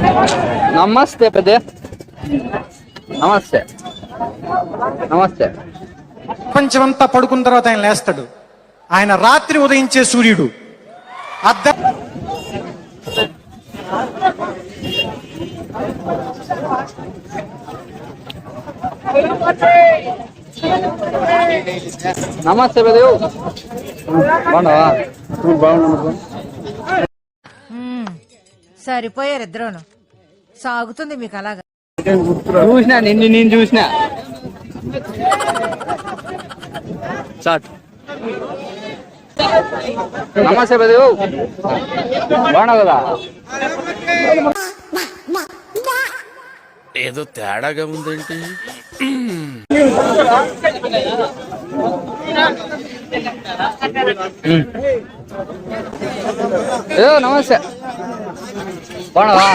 నమస్తే పెద్ద. నమస్తే. నమస్తే. ప్రపంచమంతా పడుకున్న తర్వాత ఆయన లేస్తాడు. ఆయన రాత్రి ఉదయించే సూర్యుడు. అద్ద నమస్తే పెద్ద బాగున్నావా? బాగున్నా సరిపోయారు ఇద్దరును. సాగుతుంది మీకు అలాగా. చూసినా నిన్ను నేను చూసినా. చాట్ నమస్తే పెద్ద బాగున్నావు కదా? ఏదో తేడాగా ఉందేంటి. ఏదో నమస్తే. బాగున్నావా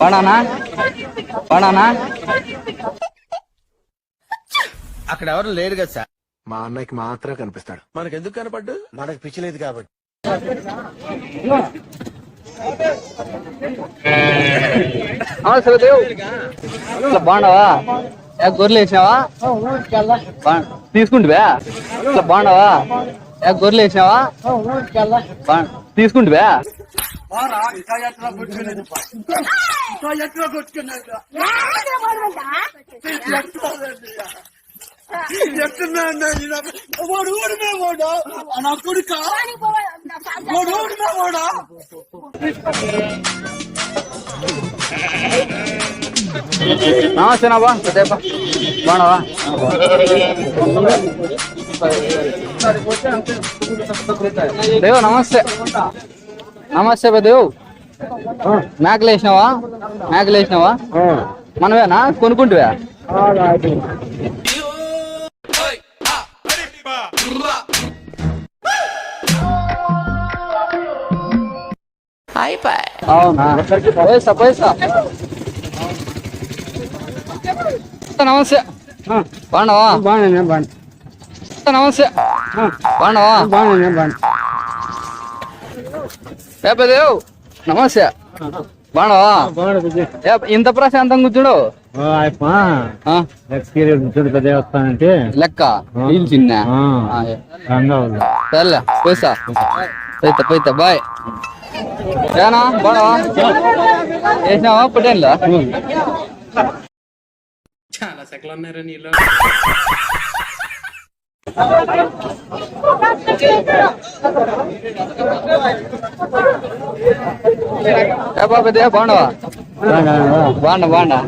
బాగున్నానా బాగున్నానా అక్కడ ఎవరు లేరు కదా సార్. మా అన్నయ్యకి మాత్రమే కనిపిస్తాడు. మనకెందుకు కనపడ్డు? మనకు పిచ్చలేదు కాబట్టి. నమస్తే పెద్ద ఇట్లా బాగున్నావా? గొర్రెలు వేసినావా తీసుకుంటువా? గొర్రెలు వేసినావా బా- తీసుకుంటువా నమస్తే నా బా బాగున్నావా? దేవు నమస్తే. నమస్తే పెద్దవు మేకలు వేసినావా? మేకలు వేసినావా? మనమేనా? కొనుక్కుంటువా? అవునా? పైసా పైసా నమస్తే. బాగున్నావా? బాగున్నా బాగున్నా. నమస్తే. బాగున్నావా? పెద్దవు నమస్తే. బాగున్నావా? ఇంత ప్రశాంతంగా కూర్చుడు? లెక్క చిన్న. ఆ. రంగా సర్లే పోయిసా పోయితా పోయితా బాయ్. ఏనా బాగున్నావా? వేసినావా పుట్టేనులా? చాలా సెకలు ఉన్నారా నీలో ఏ బాబు పెద్ద బాగున్నావా బాగున్నా బాగున్నా